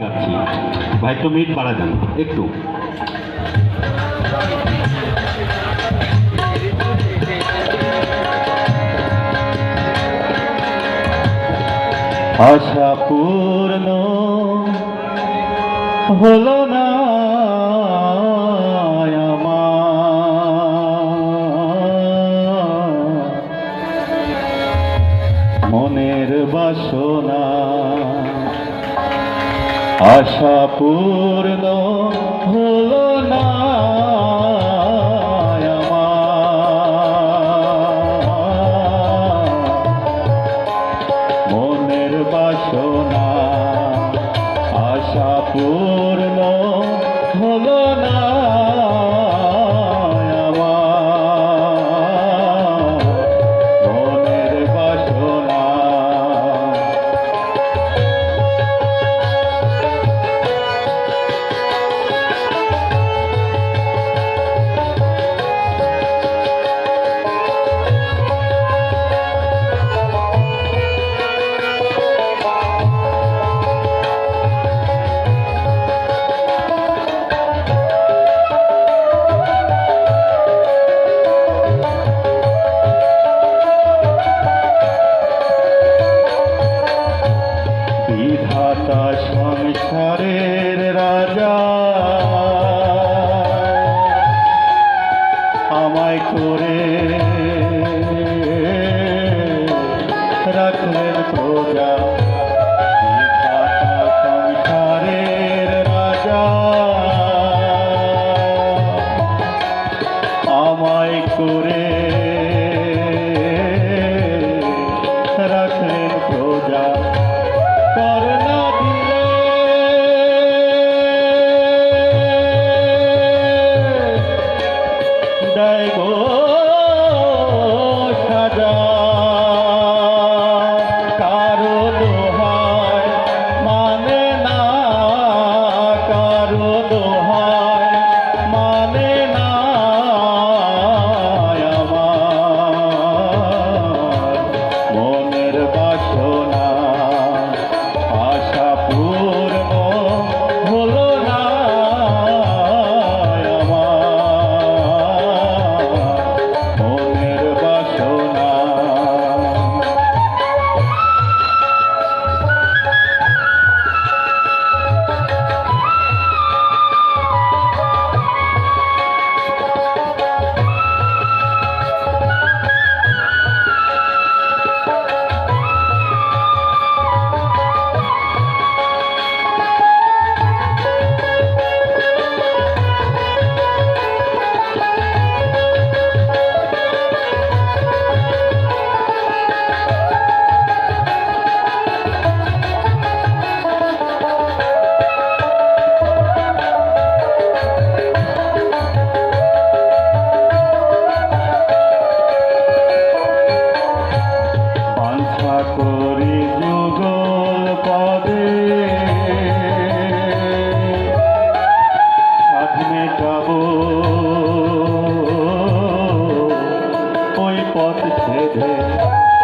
যাচ্ছি। ভাই তো মিনিট বাড়া যান একটু। আশা পূর্ণ হলো না মনের বাসনা আশা পূর্ণ হল না মনের বাসনা আশা পূর্ণ সংসারের রাজা। আমায় করে সময় পথ ছেড়ে